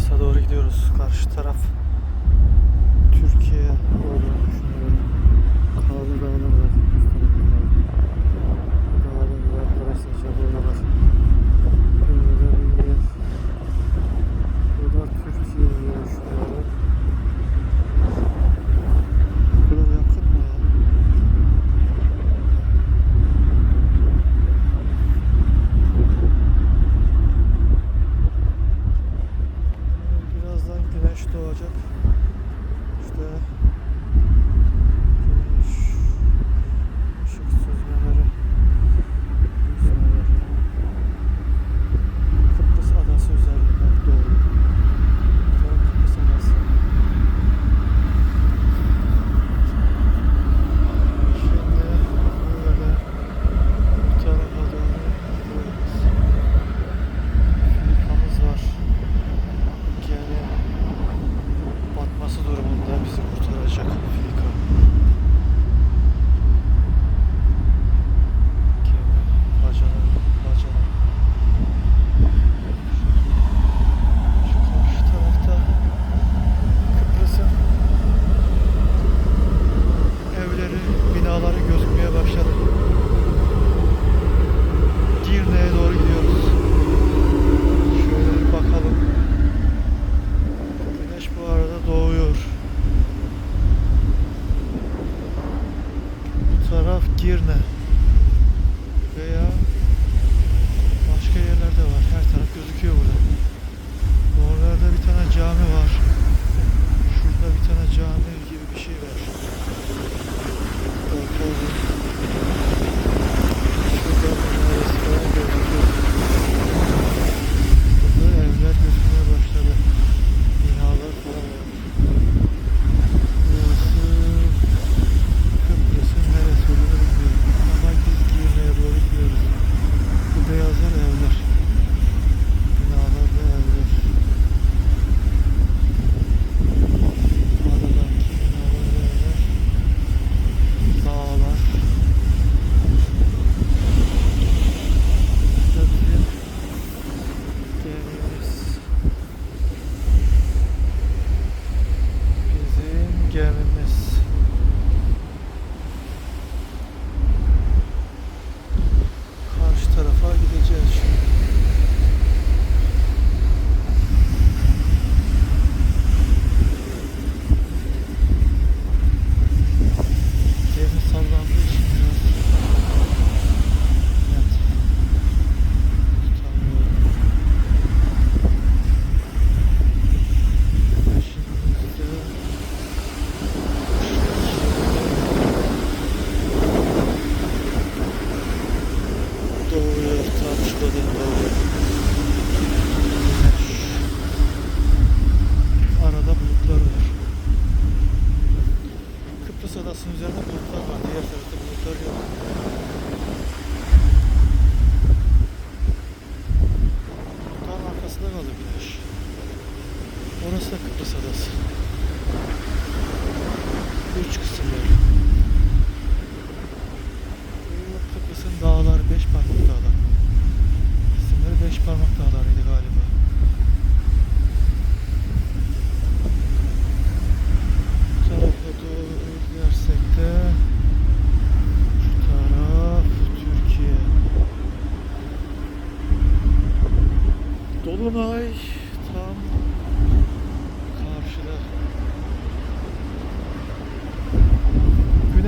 Kıbrıs'a doğru gidiyoruz. Karşı taraf Türkiye olduğunu. taraf Girne veya başka yerlerde var. Her taraf gözüküyor burada. Oralarda bir tane cami var. gideceğiz şimdi. do, do, do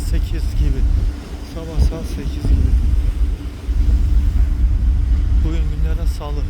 saat 8 gibi. Sabah saat 8 gibi. Bugün günlerden salı.